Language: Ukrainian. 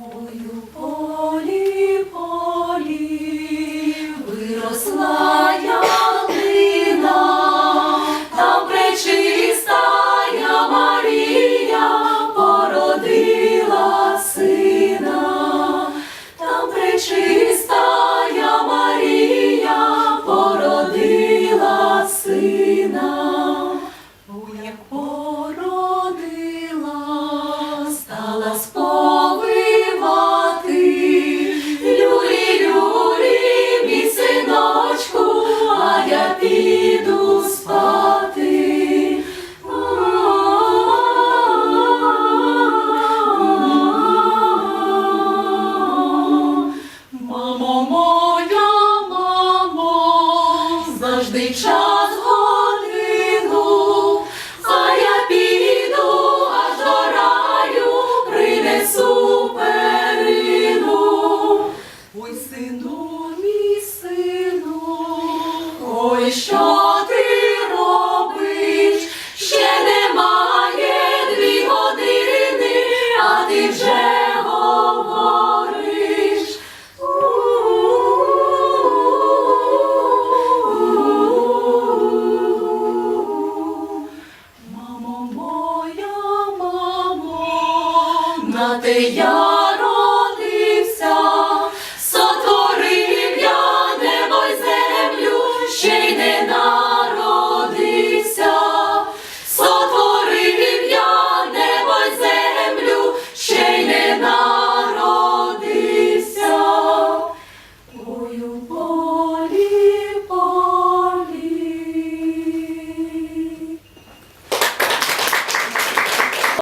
Ой, у полі, завжди час годину, а я піду аж до раю, принесу перину. Ой, сину, мій сину, ой, що ти Те я